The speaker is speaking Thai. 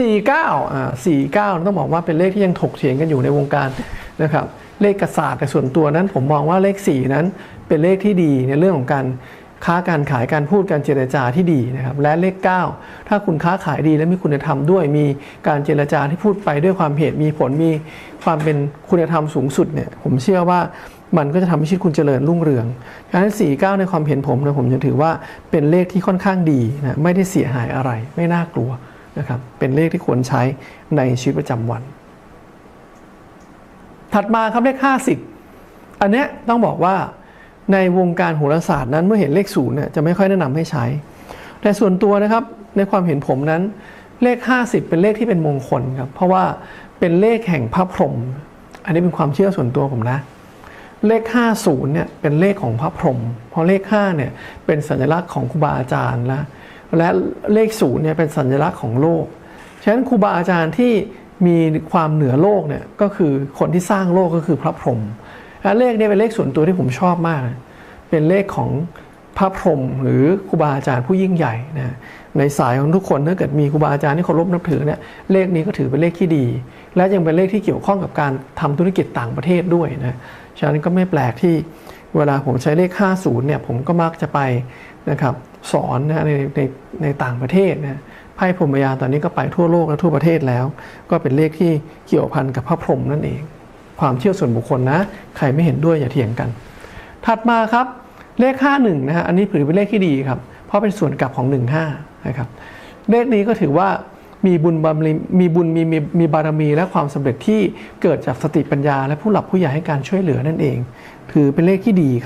49อ่า49 ต้องบอกว่าเป็นเลขที่ยังถกเถียงกันอยู่ในวงการนะครับ เลขกระสาดแต่ส่วนตัวนั้นผมมองว่าเลข 4 นั้นเป็นเลขที่ดีในเรื่องของการค้าการขายการพูดการเจรจาที่ดีนะครับและเลข 9 ถ้าคุณค้าขายดีและมีคุณธรรมด้วยมีการเจรจาที่พูดไปด้วยความเหตุมีผลมีความเป็นคุณธรรมสูงสุดเนี่ยผมเชื่อว่ามันก็จะทำให้ชีวิตคุณเจริญรุ่งเรืองดังนั้น49 ในความเห็นผมนะผมจะถือว่าเป็นเลขที่ค่อนข้างดีนะไม่ได้เสียหายอะไรไม่น่ากลัว นะครับเป็นเลขที่ควรใช้ในชีวิตประจำวัน ถัดมาครับเลข 50 อันเนี้ยต้องบอกว่าในวงการโหราศาสตร์นั้นเมื่อเห็นเลขศูนย์เนี่ยจะไม่ค่อยแนะนำให้ใช้ แต่ส่วนตัวนะครับในความเห็นผมนั้นเลข 50 เป็นเลขที่เป็นมงคลครับเพราะว่าเป็นเลขแห่งพระพรหมอันนี้เป็นความเชื่อส่วนตัวผมนะ เลข 50เนี่ยเป็นเลขของพระพรหมเพราะเลข5เนี่ยเป็นสัญลักษณ์ของครูบาอาจารย์และ และเลข0เนี่ยเป็นสัญลักษณ์ของโลก ฉะนั้นครูบาอาจารย์ที่มีความเหนือโลกเนี่ยก็คือคนที่สร้างโลกก็คือพระพรหมและเลขนี้เป็นเลขส่วนตัวที่ผมชอบมาก เป็นเลขของพระพรหมหรือครูบาอาจารย์ผู้ยิ่งใหญ่นะในสายของทุกคนถ้าเกิดมีครูบาอาจารย์ที่เคารพนับถือเนี่ยเลขนี้ก็ถือเป็นเลขที่ดี และยังเป็นเลขที่เกี่ยวข้องกับการทำธุรกิจต่างประเทศด้วยนะฉะนั้นก็ไม่แปลกที่ เวลาผมใช้เลข 50 เนี่ยผมก็มักจะไปนะครับสอนนะในในในต่างประเทศนะไพ่พรหมยานตอนนี้ก็ไปทั่วโลกและทั่วประเทศแล้ว ก็เป็นเลขที่เกี่ยวพันกับพระพรหมนั่นเอง ความเชื่อส่วนบุคคลนะ ใครไม่เห็นด้วยอย่าเถียงกัน ถัดมาครับเลข 51 นะฮะอันนี้ถือเป็นเลขที่ดีครับ เพราะเป็นส่วนกลับของ 15 นะครับเลขนี้ก็ถือว่า มีบุญบารมีมีบุญมีมีมีบารมีและความสำเร็จที่เกิดจากสติปัญญา และผู้หลักผู้ใหญ่ให้การช่วยเหลือนั่นเอง ถือเป็นเลขที่ดี